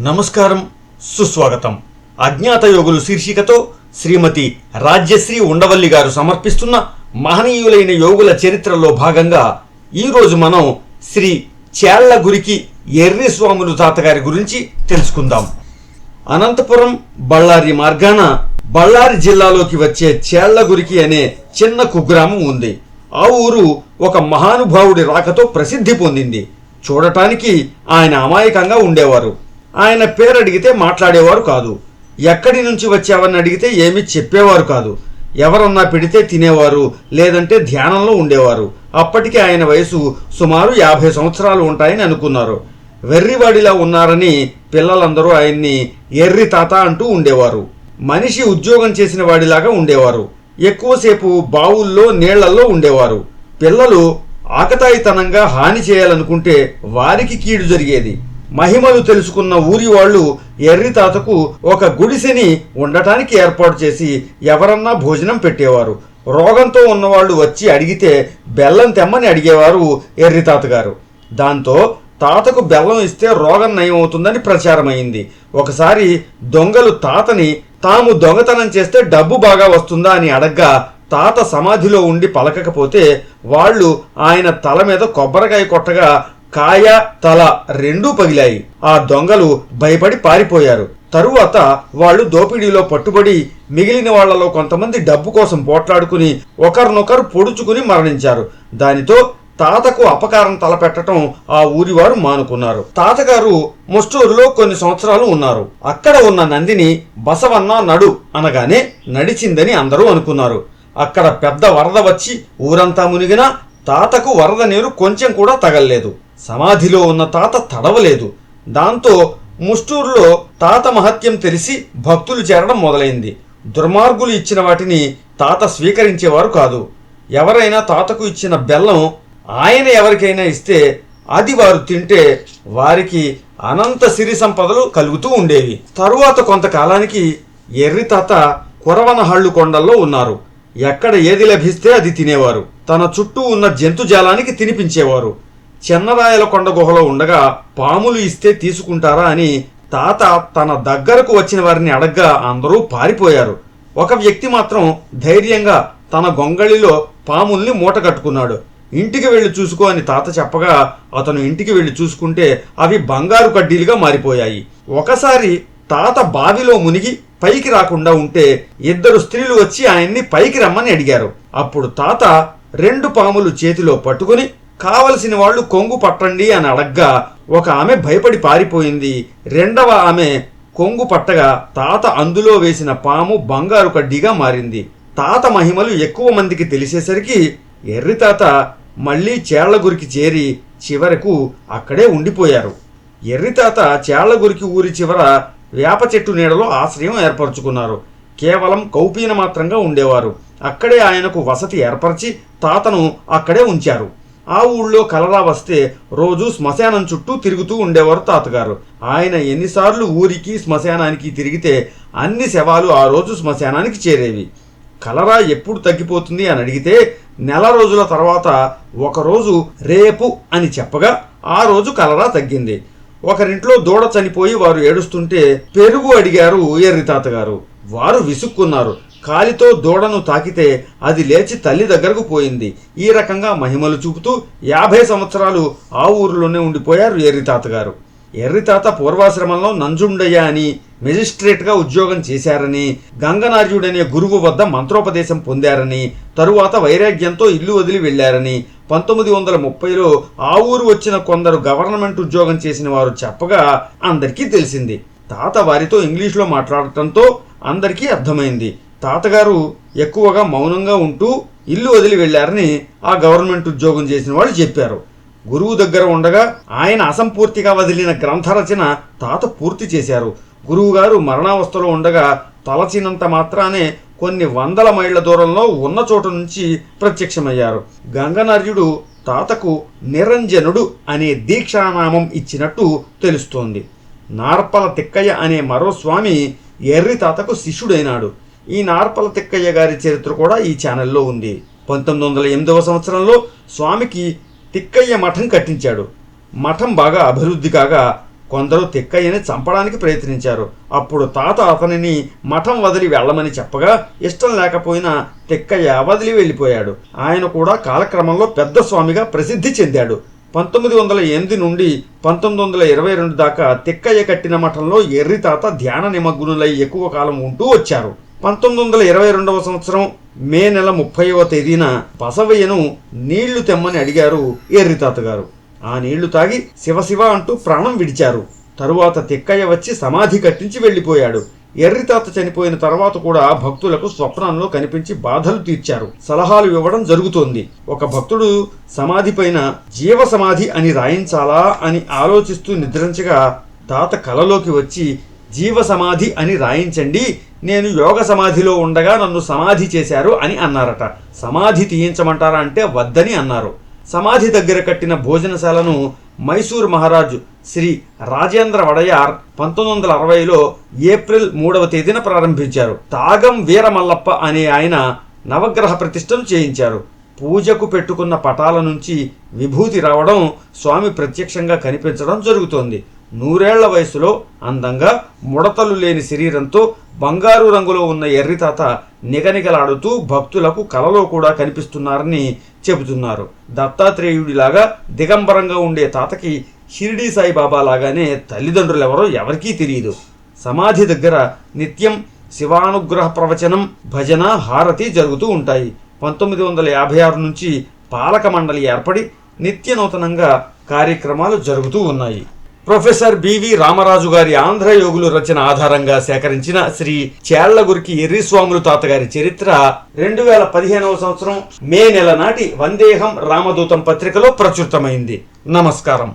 నమస్కారం సుస్వాగతం. అజ్ఞాత యోగులు శీర్షికతో శ్రీమతి రాజ్యశ్రీ ఉండవల్లి గారు సమర్పిస్తున్న మహనీయులైన యోగుల చరిత్రలో భాగంగా ఈరోజు మనం శ్రీ చేళ్ళగురికి ఎర్రి స్వాములు తాతగారి గురించి తెలుసుకుందాం. అనంతపురం బళ్ళారి మార్గాన బళ్ళారి జిల్లాలోకి వచ్చే చేళ్ళగురికి అనే చిన్న కుగ్రామం ఉంది. ఆ ఊరు ఒక మహానుభావుడి రాకతో ప్రసిద్ధి పొందింది. చూడటానికి ఆయన అమాయకంగా ఉండేవారు. ఆయన పేరు అడిగితే మాట్లాడేవారు కాదు. ఎక్కడి నుంచి వచ్చావని అడిగితే ఏమీ చెప్పేవారు కాదు. ఎవరన్నా పెడితే తినేవారు లేదంటే ధ్యానంలో ఉండేవారు. అప్పటికి ఆయన వయసు సుమారు యాభై సంవత్సరాలు ఉంటాయని అనుకున్నారు. వెర్రివాడిలా ఉన్నారని పిల్లలందరూ ఆయన్ని ఎర్రి తాత అంటూ ఉండేవారు. మనిషి ఉద్యోగం చేసిన వాడిలాగా ఉండేవారు. ఎక్కువసేపు బావుల్లో నీళ్ళల్లో ఉండేవారు. పిల్లలు ఆకతాయితనంగా హాని చేయాలనుకుంటే వారికి కీడు జరిగేది. మహిమలు తెలుసుకున్న ఊరి వాళ్ళు ఎర్రి తాతకు ఒక గుడిసెని ఉండటానికి ఏర్పాటు చేసి ఎవరన్నా భోజనం పెట్టేవారు. రోగంతో ఉన్నవాళ్ళు వచ్చి అడిగితే బెల్లం తెమ్మని అడిగేవారు ఎర్రి తాతగారు. దాంతో తాతకు బెల్లం ఇస్తే రోగం నయం అవుతుందని ప్రచారమైంది. ఒకసారి దొంగలు తాతని తాము దొంగతనం చేస్తే డబ్బు బాగా వస్తుందా అని అడగ్గా తాత సమాధిలో ఉండి పలకకపోతే వాళ్ళు ఆయన తల మీద కొబ్బరికాయ కొట్టగా కాయ తల రెండూ పగిలాయి. ఆ దొంగలు భయపడి పారిపోయారు. తరువాత వాళ్ళు దోపిడీలో పట్టుబడి మిగిలిన వాళ్ళలో కొంతమంది డబ్బు కోసం పోట్లాడుకుని ఒకరినొకరు పొడుచుకుని మరణించారు. దానితో తాతకు అపకారం తలపెట్టడం ఆ ఊరివారు మానుకున్నారు. తాతగారు ముస్టూరులో కొన్ని సంవత్సరాలు ఉన్నారు. అక్కడ ఉన్న నందిని బసవన్న నడు అనగానే నడిచిందని అందరూ అనుకున్నారు. అక్కడ పెద్ద వరద వచ్చి ఊరంతా మునిగినా తాతకు వరద నీరు కొంచెం కూడా తగల్లేదు. సమాధిలో ఉన్న తాత తడవలేదు. దాంతో ముస్టూరులో తాత మహత్యం తెలిసి భక్తులు చేరడం మొదలైంది. దుర్మార్గులు ఇచ్చిన వాటిని తాత స్వీకరించేవారు కాదు. ఎవరైనా తాతకు ఇచ్చిన బెల్లం ఆయన ఎవరికైనా ఇస్తే అది వారు తింటే వారికి అనంత సిరి సంపదలు కలుగుతూ ఉండేవి. తరువాత కొంతకాలానికి ఎర్రి తాత కురవనహళ్ళు కొండల్లో ఉన్నారు. ఎక్కడ ఏది లభిస్తే అది తినేవారు. తన చుట్టూ ఉన్న జంతుజాలానికి తినిపించేవారు. చెన్నరాయల కొండ గుహలో ఉండగా పాములు ఇస్తే తీసుకుంటారా అని తాత తన దగ్గరకు వచ్చిన వారిని అడగ్గా అందరూ పారిపోయారు. ఒక వ్యక్తి మాత్రం ధైర్యంగా తన గొంగళిలో పాముల్ని మూట కట్టుకున్నాడు. ఇంటికి వెళ్ళి చూసుకో అని తాత చెప్పగా అతను ఇంటికి వెళ్ళి చూసుకుంటే అవి బంగారు కడ్డీలుగా మారిపోయాయి. ఒకసారి తాత బావిలో మునిగి పైకి రాకుండా ఉంటే ఇద్దరు స్త్రీలు వచ్చి ఆయన్ని పైకి రమ్మని అడిగారు. అప్పుడు తాత రెండు పాములు చేతిలో పట్టుకుని కావలసిన వాళ్ళు కొంగు పట్టండి అని అడగ్గా ఒక ఆమె భయపడి పారిపోయింది. రెండవ ఆమె కొంగు పట్టగా తాత అందులో వేసిన పాము బంగారు కడ్డీగా మారింది. తాత మహిమలు ఎక్కువ మందికి తెలిసేసరికి ఎర్రి తాత మళ్ళీ చేళ్ళగురికి చేరి చివరకు అక్కడే ఉండిపోయారు. ఎర్రి తాత చేళ్ళగురికి ఊరి చివర వేప చెట్టు నీడలో ఆశ్రయం ఏర్పరచుకున్నారు. కేవలం కౌపీన మాత్రంగా ఉండేవారు. అక్కడే ఆయనకు వసతి ఏర్పరిచి తాతను అక్కడే ఉంచారు. ఆ ఊళ్ళో కలరా వస్తే రోజు శ్మశానం చుట్టూ తిరుగుతూ ఉండేవారు తాతగారు. ఆయన ఎన్నిసార్లు ఊరికి శ్మశానానికి తిరిగితే అన్ని శవాలు ఆ రోజు శ్మశానానికి చేరేవి. కలరా ఎప్పుడు తగ్గిపోతుంది అని అడిగితే నెల రోజుల తర్వాత ఒకరోజు రేపు అని చెప్పగా ఆ రోజు కలరా తగ్గింది. ఒకరింట్లో దూడ చనిపోయి వారు ఏడుస్తుంటే పెరుగు అడిగారు ఎర్రి తాతగారు. వారు విసుక్కున్నారు. కాలితో దూడను తాకితే అది లేచి తల్లి దగ్గరకు పోయింది. ఈ రకంగా మహిమలు చూపుతూ యాభై సంవత్సరాలు ఆ ఊరిలోనే ఉండిపోయారు ఎర్రి తాతగారు. ఎర్రి తాత పూర్వాశ్రమంలో నంజుండయ్య అని మెజిస్ట్రేట్గా ఉద్యోగం చేశారని గంగనార్యుడనే గురువు వద్ద మంత్రోపదేశం పొందారని తరువాత వైరాగ్యంతో ఇల్లు వదిలి వెళ్ళారని పంతొమ్మిది వందల ముప్పైలో ఆ ఊరు వచ్చిన కొందరు గవర్నమెంట్ ఉద్యోగం చేసిన వారు చెప్పగా అందరికీ తెలిసింది. తాత వారితో ఇంగ్లీష్లో మాట్లాడటంతో అందరికీ అర్థమైంది. తాతగారు ఎక్కువగా మౌనంగా ఉంటూ ఇల్లు వదిలి వెళ్ళారని ఆ గవర్నమెంట్ ఉద్యోగం చేసిన వాళ్ళు చెప్పారు. గురువు దగ్గర ఉండగా ఆయన అసంపూర్తిగా వదిలిన గ్రంథ రచన తాత పూర్తి చేశారు. గురువుగారు మరణావస్థలో ఉండగా తలచినంత మాత్రానే కొన్ని వందల మైళ్ళ దూరంలో ఉన్న చోటు నుంచి ప్రత్యక్షమయ్యారు. గంగనర్యుడు తాతకు నిరంజనుడు అనే దీక్షానామం ఇచ్చినట్టు తెలుస్తోంది. నార్పల తిక్కయ్య అనే మరో స్వామి ఎర్రి తాతకు శిష్యుడైనాడు. ఈ నార్పల తిక్కయ్య గారి చరిత్ర కూడా ఈ ఛానల్లో ఉంది. పంతొమ్మిది వందల ఎనిమిదవ సంవత్సరంలో స్వామికి తిక్కయ్య మఠం కట్టించాడు. మఠం బాగా అభివృద్ధి కాగా కొందరు తిక్కయ్యని చంపడానికి ప్రయత్నించారు. అప్పుడు తాత అతనిని మఠం వదిలి వెళ్ళమని చెప్పగా ఇష్టం లేకపోయినా తిక్కయ్య వదిలి వెళ్ళిపోయాడు. ఆయన కూడా కాలక్రమంలో పెద్ద స్వామిగా ప్రసిద్ధి చెందాడు. పంతొమ్మిది వందల ఎనిమిది నుండి పంతొమ్మిది వందల ఇరవై రెండు దాకా తిక్కయ్య కట్టిన మఠంలో ఎర్రి తాత ధ్యాన నిమగ్నులై ఎక్కువ కాలం ఉంటూ వచ్చారు. పంతొమ్మిది వందల ఇరవై రెండవ సంవత్సరం మే నెల ముప్పైవ తేదీన బసవయ్యను నీళ్ళు తెమ్మని అడిగారు ఎర్రితాత గారు ఆ నీళ్ళు తాగి శివశివ అంటూ ప్రాణం విడిచారు. తరువాత తిక్కయ్య వచ్చి సమాధి కట్టించి వెళ్ళిపోయాడు. ఎర్రితాత చనిపోయిన తర్వాత కూడా భక్తులకు స్వప్నంలో కనిపించి బాధలు తీర్చారు. సలహాలు ఇవ్వడం జరుగుతోంది. ఒక భక్తుడు సమాధి పైన జీవ సమాధి అని రాయించాలా అని ఆలోచిస్తూ నిద్రించగా తాత కలలోకి వచ్చి జీవ సమాధి అని రాయించండి నేను యోగ సమాధిలో ఉండగా నన్ను సమాధి చేశారు అని అన్నారట. సమాధి తీయించమంటారా అంటే వద్దని అన్నారు. సమాధి దగ్గర కట్టిన భోజనశాలను మైసూర్ మహారాజు శ్రీ రాజేంద్ర వడయార్ పంతొమ్మిది వందల అరవైలో ఏప్రిల్ మూడవ తేదీన ప్రారంభించారు. తాగం వీరమల్లప్ప అనే ఆయన నవగ్రహ ప్రతిష్టను చేయించారు. పూజకు పెట్టుకున్న పటాల నుంచి విభూతి రావడం స్వామి ప్రత్యక్షంగా కనిపించడం జరుగుతోంది. నూరేళ్ళ వయసులో అందంగా ముడతలు లేని శరీరంతో బంగారు రంగులో ఉన్న ఎర్రితాత నిగనిగలాడుతూ భక్తులకు కలలో కూడా కనిపిస్తున్నారని చెబుతున్నారు. దత్తాత్రేయుడిలాగా దిగంబరంగా ఉండే తాతకి షిరిడీ సాయిబాబా లాగానే తల్లిదండ్రులెవరో ఎవరికీ తెలియదు సమాధి దగ్గర నిత్యం శివానుగ్రహ ప్రవచనం భజన హారతి జరుగుతూ ఉంటాయి. పంతొమ్మిది వందల యాభై ఆరు నుంచి పాలక మండలి ఏర్పడి నిత్య నూతనంగా కార్యక్రమాలు జరుగుతూ ఉన్నాయి. ప్రొఫెసర్ బివి రామరాజు గారి ఆంధ్ర యోగులు రచన ఆధారంగా సేకరించిన శ్రీ చేళ్ళగురికి ఎర్రిస్వాములు తాతగారి చరిత్ర రెండు వేల పదిహేనవ సంవత్సరం మే నెల నాటి వందేహం రామదూతం పత్రికలో ప్రచురితమైంది. నమస్కారం.